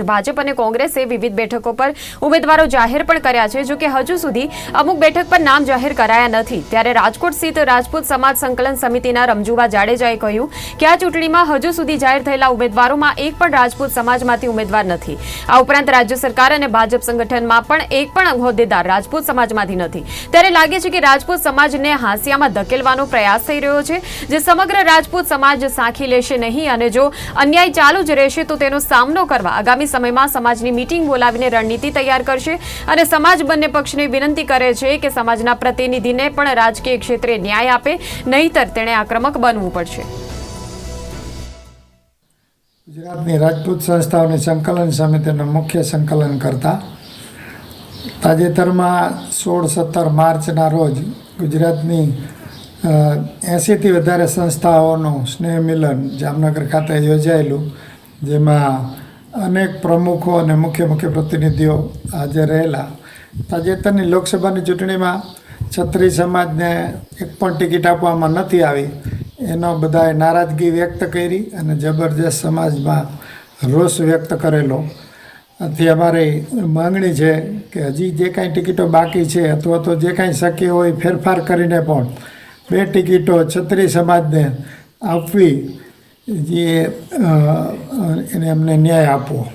ભાજપ અને કોંગ્રેસે વિવિધ બેઠકો પર ઉમેદવારો જાહેર પણ કર્યા છે. જો હજુ સુધી અમુક બેઠક પર નામ જાહેર કરાયા નથી. ત્યારે રાજકોટ સ્થિત રાજપૂત સમાજ સંકલન સમિતિના રમજુભા જાડેજાએ કહ્યું કે આ ચૂંટણીમાં હજુ સુધી જાહેર થયેલા ઉમેદવારોમાં એક પણ રાજપૂત સમાજમાંથી ઉમેદવાર નથી. આ ઉપરાંત રાજ્ય સરકાર અને ભાજપ સંગઠનમાં પણ એક પણ હોદ્દેદાર રાજપૂત સમાજમાંથી નથી. ત્યારે લાગે છે કે રાજપૂત સમાજને હાંસિયામાં ધકેલવાનો પ્રયાસ થઈ રહ્યો છે, જે સમગ્ર રાજપૂત સમાજ સાંખી લેશે નહીં અને જો અન્યાય ચાલુ જ રહેશે તો તેનો સામનો કરવા આગામી સમયમાં સમાજની મીટિંગ બોલાવીને રણનીતિ તૈયાર કરશે અને સમાજ બંને પક્ષને વિનંતી કરે છે કે સમાજના પ્રતિનિધિને પણ રાજકીય ક્ષેત્રે ન્યાય આપે, નહીતર તેણે આક્રમક બનવું પડશે. ગુજરાતની રાજપૂત સંસ્થાઓની સંકલન સમિતિનો મુખ્ય સંકલન કરતા તાજેતરમાં સોળ સત્તર માર્ચના રોજ ગુજરાતની એંસીથી વધારે સંસ્થાઓનું સ્નેહ મિલન જામનગર ખાતે યોજાયેલું, જેમાં અનેક પ્રમુખો અને મુખ્ય મુખ્ય પ્રતિનિધિઓ હાજર રહેલા. તાજેતરની લોકસભાની ચૂંટણીમાં છત્રી સમાજને એક પણ ટિકિટ આપવામાં નથી આવી. એનો બધાએ નારાજગી વ્યક્ત કરી અને જબરજસ્ત સમાજમાં રોષ વ્યક્ત કરેલો. આથી અમારી માંગણી છે કે હજી જે કાંઈ ટિકિટો બાકી છે અથવા તો જે કાંઈ શક્ય હોય ફેરફાર કરીને પણ બે ટિકિટો છત્રી સમાજને આપવી જે એને અમને ન્યાય આપવો